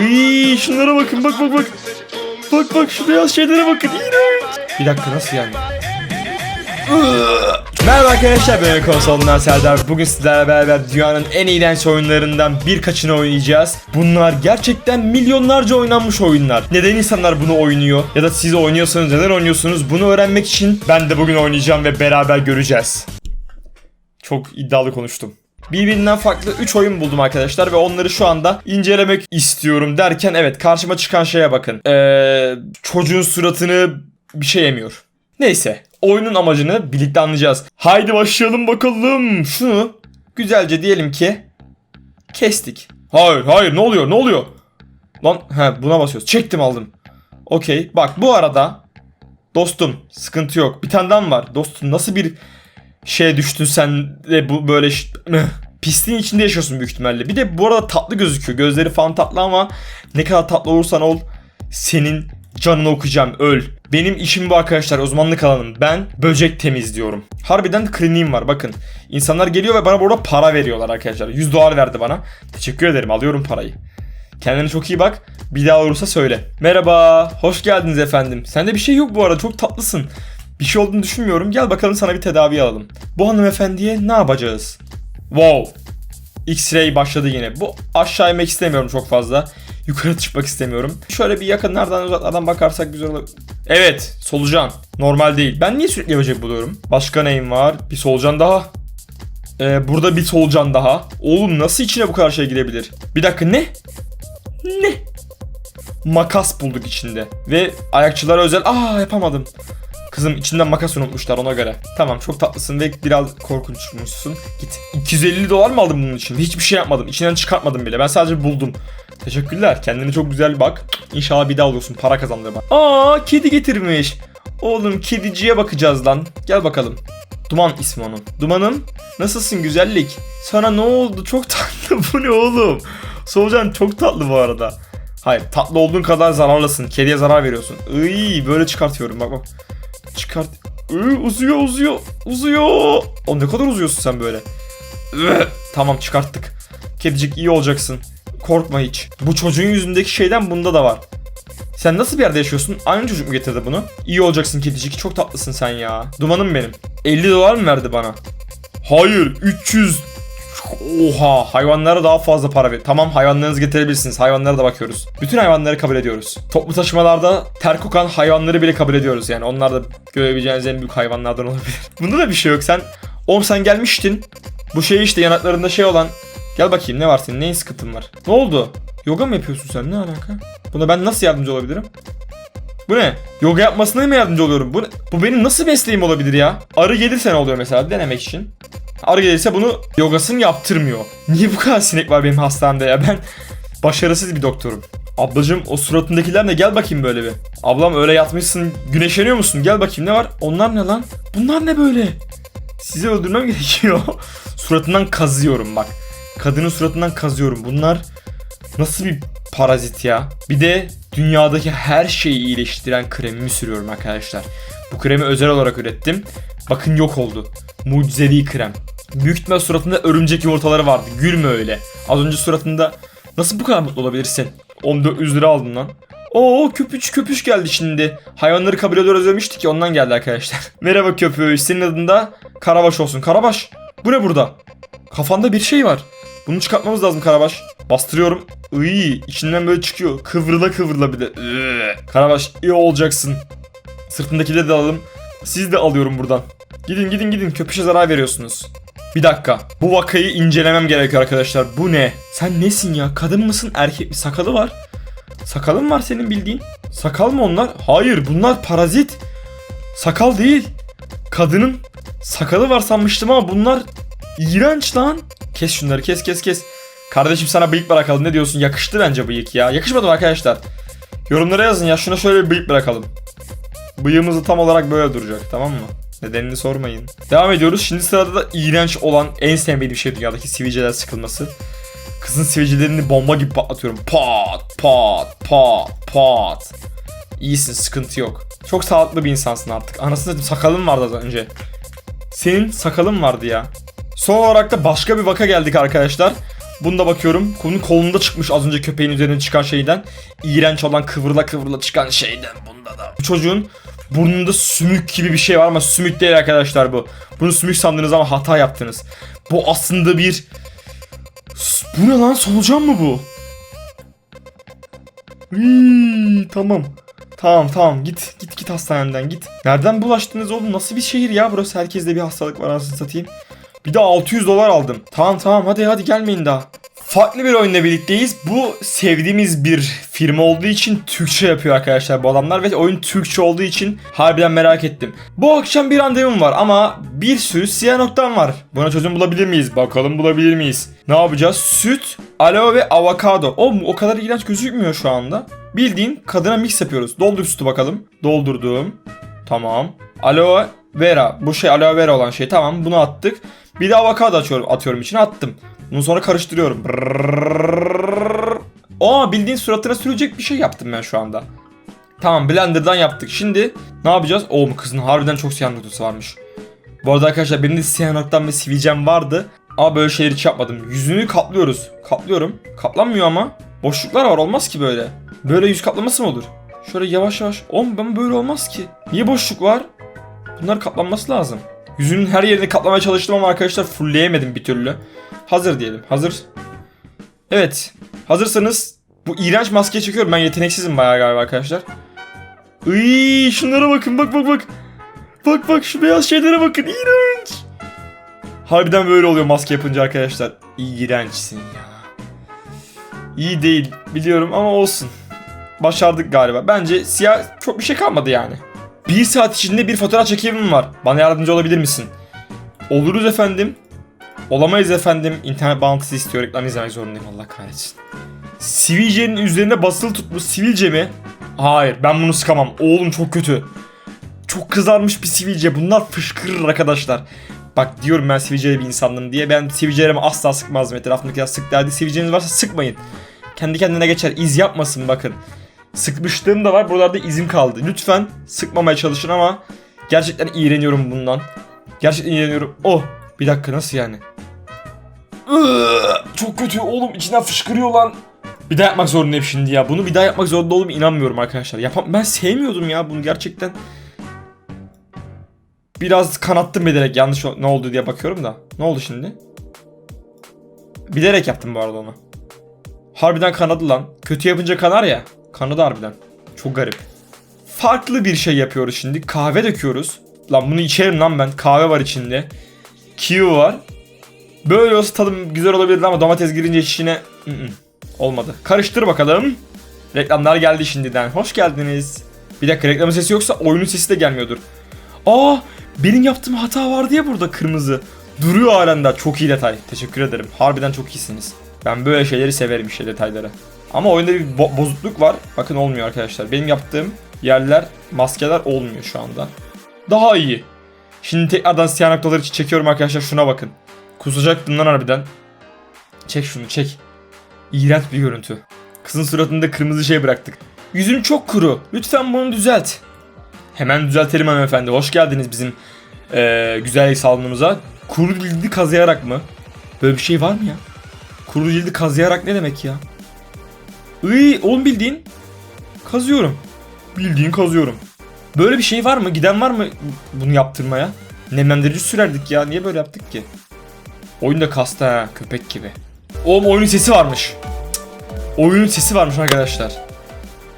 Iy, şunlara bakın bak bak bak. Bak bak şu beyaz şeylere bakın. İğrenç. Bir dakika nasıl yani? Merhaba arkadaşlar ben konsolundan Serdar. Bugün sizlerle beraber dünyanın en iğrenç oyunlarından birkaçını oynayacağız. Bunlar gerçekten milyonlarca oynanmış oyunlar. Neden insanlar bunu oynuyor? Ya da siz oynuyorsanız neden oynuyorsunuz? Bunu öğrenmek için ben de bugün oynayacağım ve beraber göreceğiz. Çok iddialı konuştum. Birbirinden farklı 3 oyun buldum arkadaşlar ve onları şu anda incelemek istiyorum derken evet karşıma çıkan şeye bakın. Ee, çocuğun suratını bir şey yemiyor. Neyse oyunun amacını birlikte anlayacağız. Haydi başlayalım bakalım. Şunu güzelce diyelim ki kestik. Hayır hayır ne oluyor ne oluyor? Lan he buna basıyoruz. Çektim aldım. Okey bak bu arada dostum sıkıntı yok. Bir tane daha var? Dostum nasıl bir şeye düştün sen de bu böyle pisliğin içinde yaşıyorsun büyük ihtimalle. Bir de bu arada tatlı gözüküyor. Gözleri falan tatlı ama ne kadar tatlı olursan ol senin canını okuyacağım öl. Benim işim bu arkadaşlar uzmanlık alanım. Ben böcek temizliyorum. Harbiden kliniğim var bakın. İnsanlar geliyor ve bana burada para veriyorlar arkadaşlar. 100 dolar verdi bana. Teşekkür ederim alıyorum parayı. Kendine çok iyi bak. Bir daha olursa söyle. Merhaba. Hoş geldiniz efendim. Sende bir şey yok bu arada. Çok tatlısın. Bir şey olduğunu düşünmüyorum. Gel bakalım sana bir tedavi alalım. Bu hanımefendiye ne yapacağız? Wow. X-ray başladı yine. Bu aşağı inmek istemiyorum çok fazla. Yukarı çıkmak istemiyorum. Şöyle bir yakınlardan uzaklardan bakarsak güzel olur. Evet solucan. Normal değil. Ben niye sürekli böcek buluyorum? Başka neyim var? Bir solucan daha. Ee, burada bir solucan daha. Oğlum nasıl içine bu kadar şey girebilir? Bir dakika ne? Ne? Makas bulduk içinde. Ve ayakçılara özel... Aa yapamadım. Kızım içinden makas unutmuşlar ona göre. Tamam çok tatlısın ve biraz korkunçmuşsun. Git. 250 dolar mı aldım bunun için? Hiçbir şey yapmadım. İçinden çıkartmadım bile. Ben sadece buldum. Teşekkürler. Kendine çok güzel bak. İnşallah bir daha olursun. Para kazandır bana. Aa kedi getirmiş. Oğlum kediciye bakacağız lan. Gel bakalım. Duman ismi onun. Dumanım nasılsın güzellik? Sana ne oldu? Çok tatlı. Bu ne oğlum? Solucan çok tatlı bu arada. Hayır tatlı olduğun kadar zararlısın. Kediye zarar veriyorsun. Iy böyle çıkartıyorum bak bak. Çıkart. Iy, uzuyor uzuyor. Uzuyor. O ne kadar uzuyorsun sen böyle. Üh, tamam çıkarttık. Kedicik iyi olacaksın. Korkma hiç. Bu çocuğun yüzündeki şeyden bunda da var. Sen nasıl bir yerde yaşıyorsun? Aynı çocuk mu getirdi bunu? İyi olacaksın kedicik. Çok tatlısın sen ya. Dumanım benim. 50 dolar mı verdi bana? Hayır 300 Oha hayvanlara daha fazla para ver. Tamam hayvanlarınızı getirebilirsiniz. Hayvanlara da bakıyoruz. Bütün hayvanları kabul ediyoruz. Toplu taşımalarda ter kokan hayvanları bile kabul ediyoruz yani. Onlar da görebileceğiniz en büyük hayvanlardan olabilir. Bunda da bir şey yok. Sen Oğlum sen gelmiştin. Bu şey işte yanaklarında şey olan. Gel bakayım ne var senin? Neyin sıkıntın var? Ne oldu? Yoga mı yapıyorsun sen? Ne alaka? Buna ben nasıl yardımcı olabilirim? Bu ne? Yoga yapmasına mı yardımcı oluyorum? Bu, ne? bu benim nasıl mesleğim olabilir ya? Arı gelirse ne oluyor mesela denemek için? Arı gelirse bunu yogasını yaptırmıyor. Niye bu kadar sinek var benim hastanemde ya? Ben başarısız bir doktorum. Ablacım o suratındakiler ne? Gel bakayım böyle bir. Ablam öyle yatmışsın güneşleniyor musun? Gel bakayım ne var? Onlar ne lan? Bunlar ne böyle? Sizi öldürmem gerekiyor. suratından kazıyorum bak. Kadının suratından kazıyorum. Bunlar nasıl bir parazit ya? Bir de dünyadaki her şeyi iyileştiren kremimi sürüyorum arkadaşlar. Bu kremi özel olarak ürettim. Bakın yok oldu. Mucizevi krem. Büyük suratında örümcek yumurtaları vardı. Gülme öyle. Az önce suratında nasıl bu kadar mutlu olabilirsin? 1400 lira aldın lan. Oo köpüç köpüş geldi şimdi. Hayvanları kabul ediyoruz demiştik ki ondan geldi arkadaşlar. Merhaba köpüş. Senin adın da Karabaş olsun. Karabaş. Bu ne burada? Kafanda bir şey var. Bunu çıkartmamız lazım Karabaş. Bastırıyorum. Iy, içinden böyle çıkıyor. Kıvrıla kıvrıla bir de. Iı. Karabaş iyi olacaksın. Sırtındakileri de alalım. Siz de alıyorum buradan. Gidin gidin gidin köpüşe zarar veriyorsunuz. Bir dakika. Bu vakayı incelemem gerekiyor arkadaşlar. Bu ne? Sen nesin ya? Kadın mısın? Erkek mi? Sakalı var. Sakalın var senin bildiğin. Sakal mı onlar? Hayır bunlar parazit. Sakal değil. Kadının sakalı var sanmıştım ama bunlar iğrenç lan. Kes şunları kes kes kes. Kardeşim sana bıyık bırakalım ne diyorsun? Yakıştı bence bıyık ya. Yakışmadı mı arkadaşlar? Yorumlara yazın ya şuna şöyle bir bıyık bırakalım. Bıyığımızı tam olarak böyle duracak tamam mı? Nedenini sormayın. Devam ediyoruz. Şimdi sırada da iğrenç olan en sevmediğim şey dünyadaki sivilceler sıkılması. Kızın sivilcelerini bomba gibi patlatıyorum. Pat pat pat pat. İyisin sıkıntı yok. Çok sağlıklı bir insansın artık. Anasını satayım sakalın vardı az önce. Senin sakalın vardı ya. Son olarak da başka bir vaka geldik arkadaşlar. Bunda bakıyorum. Bunun kolunda çıkmış az önce köpeğin üzerine çıkan şeyden. İğrenç olan kıvrıla kıvrıla çıkan şeyden bunda da. Bu çocuğun burnunda sümük gibi bir şey var ama sümük değil arkadaşlar bu. Bunu sümük sandınız ama hata yaptınız. Bu aslında bir... Bu ne lan solucan mı bu? Hii, tamam. Tamam tamam git git git hastaneden git. Nereden bulaştınız oğlum? Nasıl bir şehir ya burası? Herkeste bir hastalık var anasını satayım. Bir de 600 dolar aldım. Tamam tamam hadi hadi gelmeyin daha. Farklı bir oyunla birlikteyiz. Bu sevdiğimiz bir firma olduğu için Türkçe yapıyor arkadaşlar bu adamlar ve oyun Türkçe olduğu için harbiden merak ettim. Bu akşam bir randevum var ama bir sürü siyah noktam var. Buna çözüm bulabilir miyiz? Bakalım bulabilir miyiz? Ne yapacağız? Süt, aloe ve avokado. O o kadar iğrenç gözükmüyor şu anda. Bildiğin kadına mix yapıyoruz. Doldur sütü bakalım. Doldurdum. Tamam. Aloe vera. Bu şey aloe vera olan şey. Tamam bunu attık. Bir de avokado atıyorum, atıyorum içine attım. Bunu sonra karıştırıyorum. Aa bildiğin suratına sürülecek bir şey yaptım ben şu anda. Tamam blenderdan yaptık. Şimdi ne yapacağız? Oo kızın harbiden çok siyah noktası varmış. Bu arada arkadaşlar benim de siyah noktam ve sivilcem vardı. Ama böyle şeyler hiç yapmadım. Yüzünü kaplıyoruz. Kaplıyorum. Kaplanmıyor ama. Boşluklar var olmaz ki böyle. Böyle yüz kaplaması mı olur? Şöyle yavaş yavaş. Oğlum ben böyle olmaz ki. Niye boşluk var? Bunlar kaplanması lazım. Yüzünün her yerini kaplamaya çalıştım ama arkadaşlar fullleyemedim bir türlü. Hazır diyelim. Hazır. Evet. Hazırsanız bu iğrenç maskeyi çekiyorum. Ben yeteneksizim bayağı galiba arkadaşlar. Iy, şunlara bakın bak bak bak. Bak bak şu beyaz şeylere bakın. İğrenç. Harbiden böyle oluyor maske yapınca arkadaşlar. İğrençsin ya. İyi değil biliyorum ama olsun. Başardık galiba. Bence siyah çok bir şey kalmadı yani. Bir saat içinde bir fotoğraf çekimim var. Bana yardımcı olabilir misin? Oluruz efendim. Olamayız efendim. İnternet bağlantısı istiyor. Reklam izlemek zorundayım. Allah kahretsin. Sivilcenin üzerine basılı tutmuş sivilce mi? Hayır ben bunu sıkamam. Oğlum çok kötü. Çok kızarmış bir sivilce. Bunlar fışkırır arkadaşlar. Bak diyorum ben sivilceli bir insandım diye. Ben sivilcelerimi asla sıkmazdım. Etrafındakiler sık derdi. Sivilceniz varsa sıkmayın. Kendi kendine geçer. iz yapmasın bakın. Sıkmışlığım da var. Buralarda izim kaldı. Lütfen sıkmamaya çalışın ama gerçekten iğreniyorum bundan. Gerçekten iğreniyorum. Oh bir dakika nasıl yani? Çok kötü oğlum içinden fışkırıyor lan. Bir daha yapmak zorundayım şimdi ya. Bunu bir daha yapmak zorunda olduğumu inanmıyorum arkadaşlar. Yapam ben sevmiyordum ya bunu gerçekten. Biraz kanattım bilerek yanlış ne oldu diye bakıyorum da. Ne oldu şimdi? Bilerek yaptım bu arada onu. Harbiden kanadı lan. Kötü yapınca kanar ya. Kanadı harbiden. Çok garip. Farklı bir şey yapıyoruz şimdi. Kahve döküyoruz. Lan bunu içerim lan ben. Kahve var içinde. Kiwi var. Böyle olsa tadım güzel olabilirdi ama domates girince içine ı-ı, olmadı. Karıştır bakalım. Reklamlar geldi şimdiden. Hoş geldiniz. Bir dakika reklamın sesi yoksa oyunun sesi de gelmiyordur. Aa benim yaptığım hata vardı ya burada kırmızı. Duruyor halen daha. Çok iyi detay. Teşekkür ederim. Harbiden çok iyisiniz. Ben böyle şeyleri severim işte detayları. Ama oyunda bir bo- bozukluk var. Bakın olmuyor arkadaşlar. Benim yaptığım yerler, maskeler olmuyor şu anda. Daha iyi. Şimdi tekrardan siyah noktaları çekiyorum arkadaşlar. Şuna bakın. Kusacaktım lan harbiden. Çek şunu çek. İğrenç bir görüntü. Kızın suratında kırmızı şey bıraktık. Yüzün çok kuru. Lütfen bunu düzelt. Hemen düzeltelim hanımefendi. Hoş geldiniz bizim eee güzellik salonumuza. Kuru cildi kazıyarak mı? Böyle bir şey var mı ya? Kuru cildi kazıyarak ne demek ya? Iy, oğlum bildiğin kazıyorum. Bildiğin kazıyorum. Böyle bir şey var mı? Giden var mı bunu yaptırmaya? Nemlendirici sürerdik ya. Niye böyle yaptık ki? Oyunda kasta ha. Köpek gibi. Oğlum oyunun sesi varmış. Oyunun sesi varmış arkadaşlar.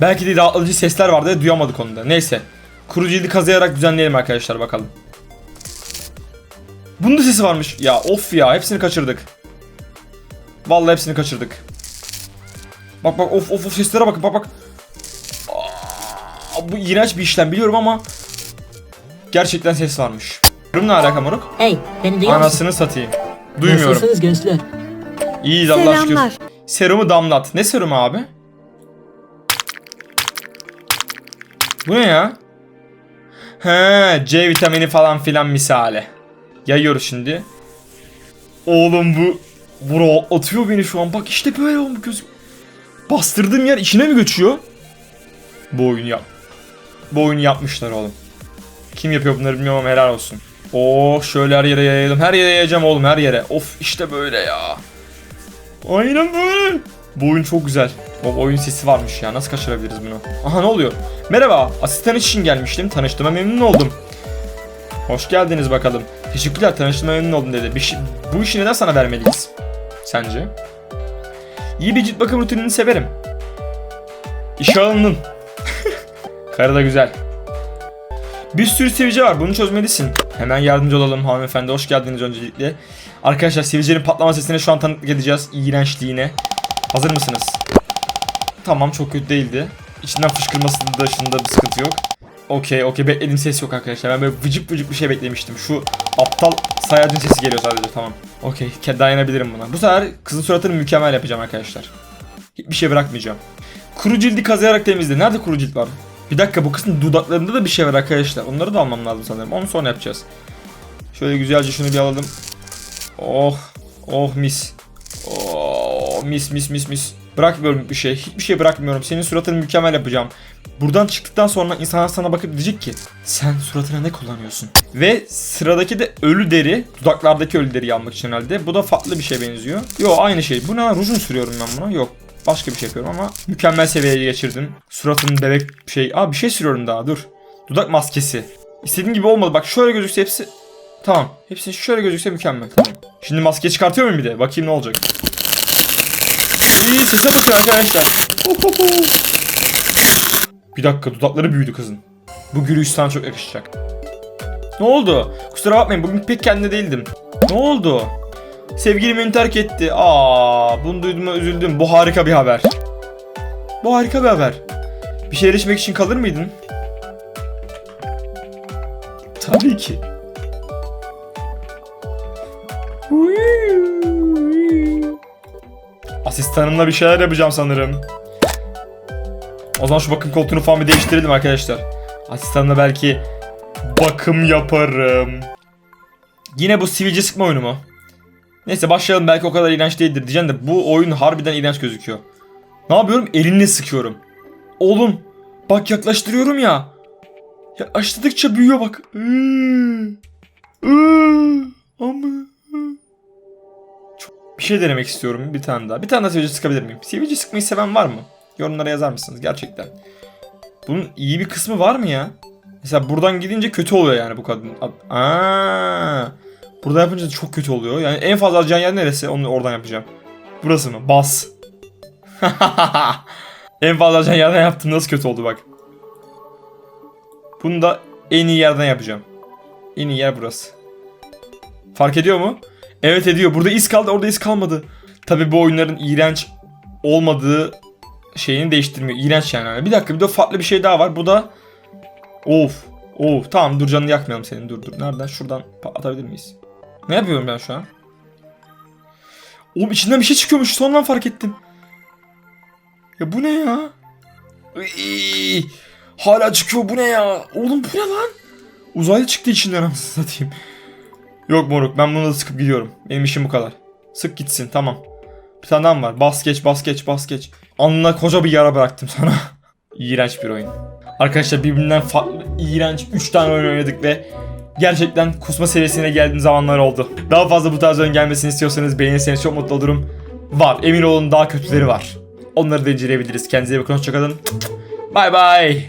Belki de rahatlatıcı sesler vardı ya duyamadık onu da. Neyse. Kuru cildi kazıyarak düzenleyelim arkadaşlar bakalım. Bunun da sesi varmış. Ya of ya hepsini kaçırdık. Vallahi hepsini kaçırdık. Bak bak of of of seslere bakın bak bak. Aa, bu iğrenç bir işlem biliyorum ama gerçekten ses varmış. Durum ne alaka moruk? Hey, beni duyuyor musun? Anasını satayım. Duymuyorum. Nasılsınız gençler? İyiyiz Allah şükür. Selamlar. Serumu damlat. Ne serumu abi? Bu ne ya? He, C vitamini falan filan misali. Yayıyoruz şimdi. Oğlum bu bu atıyor beni şu an. Bak işte böyle olmuş göz. Bastırdığım yer içine mi göçüyor? Bu oyunu yap. Bu oyunu yapmışlar oğlum. Kim yapıyor bunları bilmiyorum ama helal olsun. Oo şöyle her yere yayalım. Her yere yayacağım oğlum her yere. Of işte böyle ya. Aynen böyle. Bu oyun çok güzel. O oyun sesi varmış ya. Nasıl kaçırabiliriz bunu? Aha ne oluyor? Merhaba. Asistan için gelmiştim. Tanıştığıma memnun oldum. Hoş geldiniz bakalım. Teşekkürler tanıştığıma memnun oldum dedi. Bir şey- bu işi neden sana vermeliyiz? Sence? İyi bir cilt bakım rutinini severim. İşe alındın. Karı da güzel. Bir sürü sivilce var bunu çözmelisin. Hemen yardımcı olalım hanımefendi hoş geldiniz öncelikle. Arkadaşlar sivilcenin patlama sesine şu an tanıklık edeceğiz. İğrençliğine. Hazır mısınız? Tamam çok kötü değildi. İçinden fışkırması dışında bir sıkıntı yok. Okey okey beklediğim ses yok arkadaşlar. Ben böyle vıcık vıcık bir şey beklemiştim. Şu aptal sayacın sesi geliyor sadece tamam. Okey ke- dayanabilirim buna. Bu sefer kızın suratını mükemmel yapacağım arkadaşlar. Hiçbir şey bırakmayacağım. Kuru cildi kazıyarak temizle. Nerede kuru cilt var? Bir dakika bu kızın dudaklarında da bir şey var arkadaşlar. Onları da almam lazım sanırım. Onu sonra yapacağız. Şöyle güzelce şunu bir alalım. Oh. Oh mis. Oh mis mis mis mis. Bırakmıyorum bir şey. Hiçbir şey bırakmıyorum. Senin suratını mükemmel yapacağım. Buradan çıktıktan sonra insanlar sana bakıp diyecek ki sen suratına ne kullanıyorsun? Ve sıradaki de ölü deri. Dudaklardaki ölü deriyi almak için herhalde. Bu da farklı bir şey benziyor. Yo aynı şey. Bu ne lan? Ruj mu sürüyorum ben buna? Yok. Başka bir şey yapıyorum ama mükemmel seviyeye geçirdim. Suratım bebek şey. Aa bir şey sürüyorum daha dur. Dudak maskesi. İstediğim gibi olmadı. Bak şöyle gözükse hepsi Tamam. Hepsi şöyle gözükse mükemmel. Tamam. Şimdi maske çıkartıyor muyum bir de? Bakayım ne olacak. İyi sese bakın arkadaşlar. Bir dakika dudakları büyüdü kızın. Bu gülüş sana çok yakışacak. Ne oldu? Kusura bakmayın bugün pek kendine değildim. Ne oldu? Sevgilim beni terk etti. Aa, bunu duyduğuma üzüldüm. Bu harika bir haber. Bu harika bir haber. Bir şeyler içmek için kalır mıydın? Tabii ki. Asistanımla bir şeyler yapacağım sanırım. O zaman şu bakım koltuğunu falan bir değiştirelim arkadaşlar. Asistanımla belki bakım yaparım. Yine bu sivilce sıkma oyunu mu? Neyse başlayalım belki o kadar iğrenç değildir diyeceğim de bu oyun harbiden iğrenç gözüküyor. Ne yapıyorum? Elinle sıkıyorum. Oğlum bak yaklaştırıyorum ya. Yaklaştırdıkça büyüyor bak. Ama. Bir şey denemek istiyorum bir tane daha. Bir tane daha sivilce sıkabilir miyim? Sivilce sıkmayı seven var mı? Yorumlara yazar mısınız gerçekten? Bunun iyi bir kısmı var mı ya? Mesela buradan gidince kötü oluyor yani bu kadın. Aa, burada yapınca çok kötü oluyor. Yani en fazla acıyan yer neresi? Onu oradan yapacağım. Burası mı? Bas. en fazla acıyan yerden yaptım. Nasıl kötü oldu bak. Bunu da en iyi yerden yapacağım. En iyi yer burası. Fark ediyor mu? Evet ediyor. Burada iz kaldı orada iz kalmadı. Tabi bu oyunların iğrenç olmadığı şeyini değiştirmiyor. İğrenç yani. Bir dakika bir de farklı bir şey daha var. Bu da Of. Of. Tamam dur canını yakmayalım senin. Dur dur. Nereden? Şuradan atabilir miyiz? Ne yapıyorum ben şu an? Oğlum içinden bir şey çıkıyormuş. Sonradan fark ettim. Ya bu ne ya? Iiii. Hala çıkıyor bu ne ya? Oğlum bu ne lan? Uzaylı çıktı içinden anasını satayım. Yok moruk ben bunu da sıkıp gidiyorum. Benim işim bu kadar. Sık gitsin tamam. Bir tane daha var? Bas geç bas geç bas geç. Alnına koca bir yara bıraktım sana. İğrenç bir oyun. Arkadaşlar birbirinden farklı, iğrenç 3 tane oyun oynadık ve gerçekten kusma seviyesine geldiğim zamanlar oldu. Daha fazla bu tarz oyun gelmesini istiyorsanız beğenirseniz çok mutlu olurum. Var emin olun daha kötüleri var. Onları da inceleyebiliriz. Kendinize iyi bakın hoşçakalın. Bay bay.